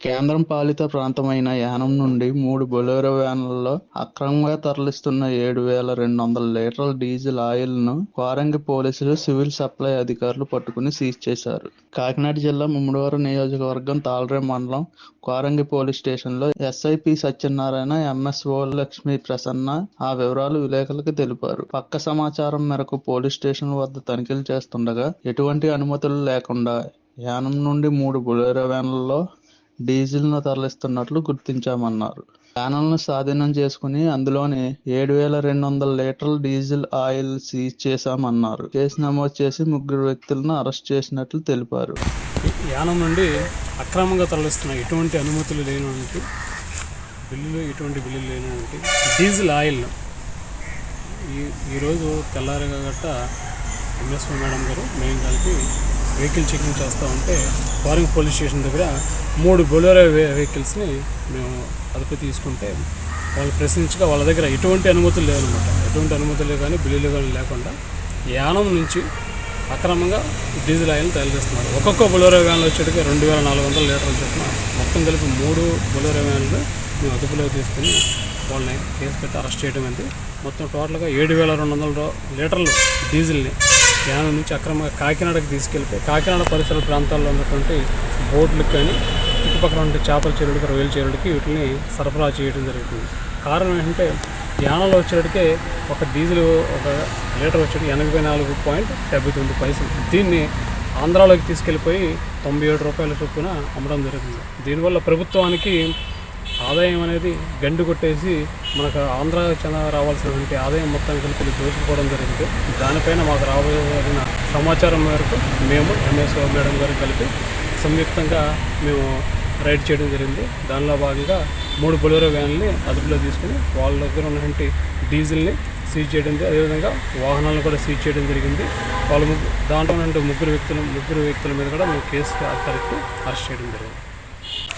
కేంద్రం పాలిత ప్రాంతమైన యానం నుండి మూడు బొలెరో వ్యాన్లలో అక్రమంగా తరలిస్తున్న ఏడు వేల రెండు వందల లీటర్ల డీజిల్ ఆయిల్ను కోరంగి పోలీసులు సివిల్ సప్లై అధికారులు పట్టుకుని సీజ్ చేశారు. కాకినాడ జిల్లా ముమ్మడివారం నియోజకవర్గం తాళరే మండలం క్వారంగి పోలీస్ స్టేషన్లో ఎస్ఐపి సత్యనారాయణ ఎంఎస్ఓ లక్ష్మి ప్రసన్న ఆ వివరాలు విలేకరులకు తెలిపారు. పక్క సమాచారం మేరకు పోలీస్ స్టేషన్ వద్ద తనిఖీలు చేస్తుండగా ఎటువంటి అనుమతులు లేకుండా యానం నుండి మూడు బొలెరో వ్యాన్లలో డీజిల్ను తరలిస్తున్నట్లు గుర్తించామన్నారు. ప్యానల్ను స్వాధీనం చేసుకుని అందులోని ఏడు వేల రెండు వందల లీటర్ల డీజిల్ ఆయిల్ సీజ్ చేశామన్నారు. కేసు నమోదు చేసి ముగ్గురు వ్యక్తులను అరెస్ట్ చేసినట్లు తెలిపారు. యానం నుండి అక్రమంగా తరలిస్తున్న ఎటువంటి అనుమతులు లేనటువంటి బిల్లులు ఎటువంటి బిల్లులు లేనటువంటి డీజిల్ ఆయిల్ ఈ ఈరోజు తెల్లారిగా గట్ట ఎంఎస్ఓ మేడం గారు మేము కలిపి వెహికల్ చెకింగ్ చేస్తూ ఉంటే ఫారింగ్ పోలీస్ స్టేషన్ దగ్గర మూడు బొలెరో వెహికల్స్ని మేము అదుపు తీసుకుంటే వాళ్ళు ప్రశ్నించగా వాళ్ళ దగ్గర ఎటువంటి అనుమతులు లేవన్నమాట ఎటువంటి అనుమతులు కానీ బిల్లులు కానీ లేకుండా యానం నుంచి అక్రమంగా డీజిల్ ఆయిల్ తయారు చేస్తున్నారు. ఒక్కొక్క బొలెరో వ్యాన్లు వచ్చేటికి రెండు వేల నాలుగు వందల లీటర్లు చొప్పున మొత్తం కలిపి మూడు బొలెరో వ్యాన్లు మేము అదుపులోకి తీసుకుని వాళ్ళని కేసు పెట్టి అరెస్ట్ చేయడం అనేది మొత్తం టోటల్గా ఏడు వేల రెండు వందల లీటర్లు డీజిల్ని యానం నుంచి అక్రమంగా కాకినాడకు తీసుకెళ్ళిపోయి కాకినాడ పరిసర ప్రాంతాల్లో ఉన్నటువంటి బోట్లకు కానీ చుట్టుపక్కల ఉండే చేపల చెరువులకి రొయ్యల చెరువులకి వీటిని సరఫరా చేయడం జరుగుతుంది. కారణం ఏంటంటే యానంలో వచ్చేటికే ఒక డీజిల్ ఒక లీటర్ వచ్చేటికి ఎనభై నాలుగు పాయింట్ డెబ్బై తొమ్మిది పైసలు. దీన్ని ఆంధ్రాలోకి తీసుకెళ్ళిపోయి తొంభై ఏడు రూపాయల చొప్పున అమ్మడం జరుగుతుంది. దీనివల్ల ప్రభుత్వానికి ఆదాయం అనేది గండు కొట్టేసి మనకు ఆంధ్రాకి చెందిన రావాల్సినటువంటి ఆదాయం మొత్తం కలిపి దోచుకోవడం జరిగింది. దానిపైన మాకు రావాల్సిన సమాచారం మేరకు మేము ఎంఎస్ మేడం గారు కలిపి సంయుక్తంగా మేము రైడ్ చేయడం జరిగింది. దానిలో భాగంగా మూడు బొలెరో వ్యాన్లని అదుపులో తీసుకుని వాళ్ళ దగ్గర ఉన్నటువంటి డీజిల్ని సీజ్ చేయడం అదేవిధంగా వాహనాలను కూడా సీజ్ చేయడం జరిగింది. వాళ్ళ ముగ్గురు దాంట్లో ఉన్నటువంటి ముగ్గురు వ్యక్తులు ముగ్గురు వ్యక్తుల మీద కూడా మేము కేసు కరెక్ట్ అరెస్ట్ చేయడం జరిగింది.